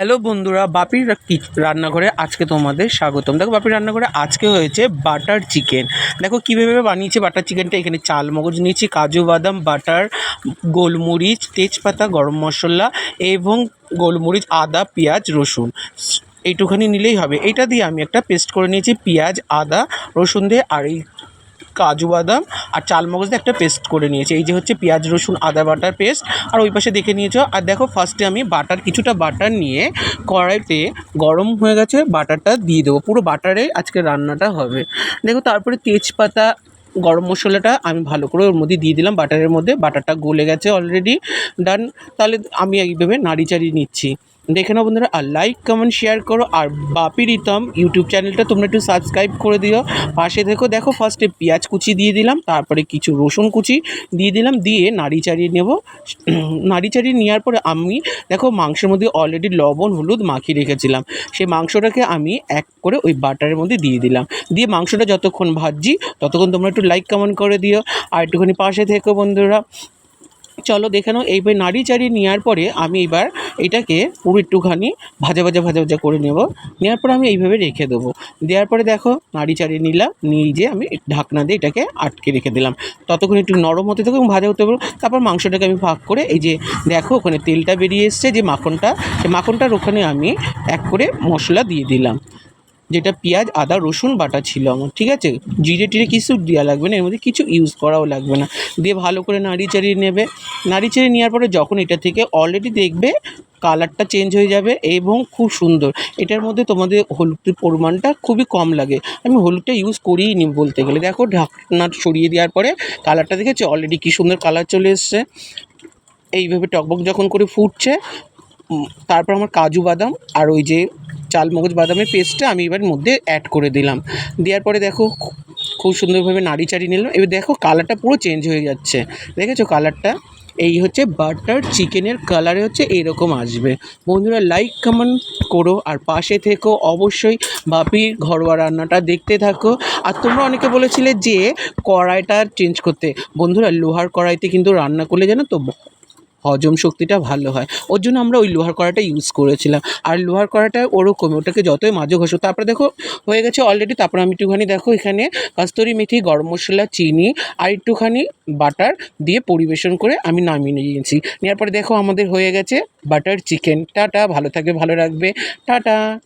Hello বন্ধুরা, বাপির রান্নাঘরে আজকে তোমাদের স্বাগতম। দেখো বাপির রান্নাঘরে আজকে হয়েছে বাটার চিকেন। দেখো কীভাবে বানিয়েছে বাটার চিকেনটা, এখানে চাল মগজ নিয়েছি, কাজু বাদাম, বাটার, গোলমরিচ, তেজপাতা, গরম মশলা এবং গোলমরিচ, আদা, পেঁয়াজ, রসুন। এইটুখানি নিলেই হবে। এটা দিয়ে আমি একটা পেস্ট করে নিয়েছি, পেঁয়াজ, আদা, রসুন দিয়ে, আর এই কাজু বাদাম আর চাল মগজ দিয়ে একটা পেস্ট করে নিয়েছি। এই যে হচ্ছে পেঁয়াজ, রসুন, আদা বাটার পেস্ট আর ওই পাশে দেখে নিয়েছো, আর দেখো ফার্স্টে আমি বাটার, কিছুটা বাটার নিয়ে কড়াইতে গরম হয়ে গেছে, বাটারটা দিয়ে দেবো। পুরো বাটারে আজকে রান্নাটা হবে। দেখো তারপরে তেজপাতা, গরম মশলাটা আমি ভালো করে ওর মধ্যে দিয়ে দিলাম। বাটারের মধ্যে বাটারটা গলে গেছে অলরেডি ডান তাহলে আমি এইভাবে নাড়ি চাড়িয়ে নিচ্ছি। দেখে নাও বন্ধুরা, আর লাইক কমেন্ট শেয়ার করো, আর বাপি রিতম ইউটিউব চ্যানেলটা তোমরা একটু সাবস্ক্রাইব করে দিও। পাশে দেখো দেখো ফার্স্টে পেঁয়াজ কুচি দিয়ে দিলাম, তারপরে কিছু রসুন কুচি দিয়ে দিলাম, দিয়ে নাড়ি চাড়িয়ে নেব। নাড়ি চাড়িয়ে নেওয়ার পরে আমি, দেখো, মাংসের মধ্যে অলরেডি লবণ, হলুদ মাখিয়ে রেখেছিলাম। সেই মাংসটাকে আমি এক করে ওই বাটারের মধ্যে দিয়ে দিলাম। দিয়ে মাংসটা যতক্ষণ ভাজছি, ততক্ষণ তোমরা একটু লাইক কমেন্ট করে দিও। আর একটুখানি পাশে থেকো বন্ধুরা। চলো দেখে নাও এইবার নাড়ি চাড়িয়ে নেওয়ার পরে আমি এবার এটাকে পুরো একটুখানি ভাজা ভাজা ভাজা ভাজা করে নেব। নেওয়ার পরে আমি এইভাবে রেখে দেবো। দেওয়ার পরে দেখো, নাড়ি চাড়িয়ে নিলাম, নিয়ে যে আমি ঢাকনা দিয়ে এটাকে আটকে রেখে দিলাম। ততক্ষণ একটু নরম হতে থাকুক এবং ভাজা হতে পারব তারপর মাংসটাকে আমি ভাগ করে এই যে দেখো, ওখানে তেলটা বেরিয়ে এসছে, যে মাখনটা সেই মাখনটার ওখানে আমি এক করে মশলা দিয়ে দিলাম। যেটা পেঁয়াজ, আদা, রসুন বাটা ছিল আমার, ঠিক আছে? জিরে টিরে কিছু দেওয়া লাগবে না, এর মধ্যে কিছু ইউজ করাও লাগবে না। দিয়ে ভালো করে নাড়ি চাড়িয়ে নেবে। নাড়ি চাড়িয়ে নেওয়ার পরে যখন এটা থেকে অলরেডি দেখবে কালারটা চেঞ্জ হয়ে যাবে এবং খুব সুন্দর। এটার মধ্যে তোমাদের হলুদের পরিমাণটা খুবই কম লাগে। আমি হলুদটা ইউজ করিই নি বলতে গেলে। দেখো ঢাকনা সরিয়ে দেওয়ার পরে কালারটা দেখেছ? অলরেডি কী সুন্দর কালার চলে এসছে। এইভাবে টকবক যখন করে ফুটছে তারপর আমার কাজু বাদাম আর ওই যে চাল, মগজ, বাদামের পেস্টটা আমি এবার মধ্যে অ্যাড করে দিলাম। দেওয়ার পরে দেখো খুব সুন্দরভাবে নাড়ি চাড়িয়ে নিলাম এবার দেখো কালারটা পুরো চেঞ্জ হয়ে যাচ্ছে। দেখেছ কালারটা এই হচ্ছে বাটার চিকেনের কালারে হচ্ছে এরকম আসবে। বন্ধুরা লাইক কমেন্ট করো আর পাশে থেকো অবশ্যই। বাপির ঘরোয়া রান্নাটা দেখতে থাকো। আর তোমরা অনেকে বলেছিলে যে কড়াইটা চেঞ্জ করতে। বন্ধুরা, লোহার কড়াইতে কিন্তু রান্না করলে জানো তো হজম শক্তিটা ভালো হয়। ওর জন্য আমরা ওই লোহার কড়াটা ইউজ করেছিলাম। আর লোহার কড়াটা ওরকম ওটাকে যতই মাঝে ঘষো, তারপরে দেখো হয়ে গেছে অলরেডি তারপরে আমি একটুখানি দেখো এখানে কস্তুরি মেথি, গরম মশলা, চিনি আর একটুখানি বাটার দিয়ে পরিবেশন করে আমি নামিয়ে নিয়েছি। নেওয়ার পরে দেখো আমাদের হয়ে গেছে বাটার চিকেন টাটা, ভালো থাকবে, ভালো রাখবে। টাটা।